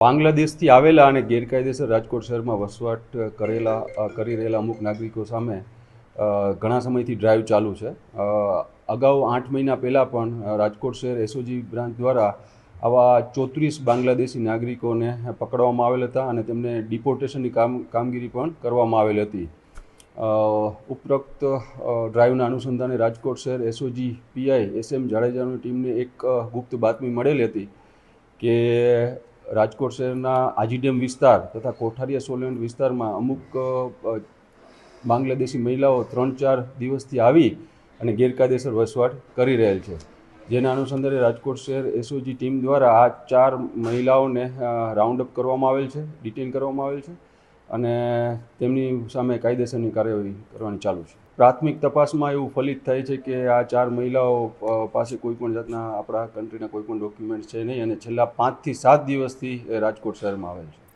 બાંગ્લાદેશથી આવેલા અને ગેરકાયદેસર રાજકોટ શહેરમાં વસવાટ કરેલા કરી રહેલા અમુક નાગરિકો સામે ઘણા સમયથી ડ્રાઈવ ચાલુ છે. અગાઉ આઠ મહિના પહેલાં પણ રાજકોટ શહેર એસઓજી બ્રાન્ચ દ્વારા આવા ચોત્રીસ બાંગ્લાદેશી નાગરિકોને પકડવામાં આવેલ હતા અને તેમને ડિપોર્ટેશનની કામ, કામગીરી પણ કરવામાં આવેલ હતી. ઉપરોક્ત ડ્રાઈવના અનુસંધાને રાજકોટ શહેર એસઓજી પીઆઈ એસ એમ જાડેજાની ટીમને એક ગુપ્ત બાતમી મળેલી હતી કે રાજકોટ શહેરના આજીડેમ વિસ્તાર તથા કોઠારીયા સોલેન્ડ વિસ્તારમાં અમુક બાંગ્લાદેશી મહિલાઓ ત્રણ ચાર દિવસથી આવી અને ગેરકાયદેસર વસવાટ કરી રહેલ છે. જેના અનુસંધાને રાજકોટ શહેર એસઓજી ટીમ દ્વારા આ ચાર મહિલાઓને રાઉન્ડ અપ કરવામાં આવેલ છે, ડિટેન કરવામાં આવેલ છે. અને તેમની સામે કાયદેસરની કાર્યવાહી કરવાની ચાલુ છે. પ્રાથમિક તપાસમાં એવું ફલિત થાય છે કે આ ચાર મહિલાઓ પાસે કોઈપણ જાતના આપણા કન્ટ્રીના કોઈપણ ડોક્યુમેન્ટ છે નહીં અને છેલ્લા પાંચથી સાત દિવસથી એ રાજકોટ શહેરમાં આવેલ છે.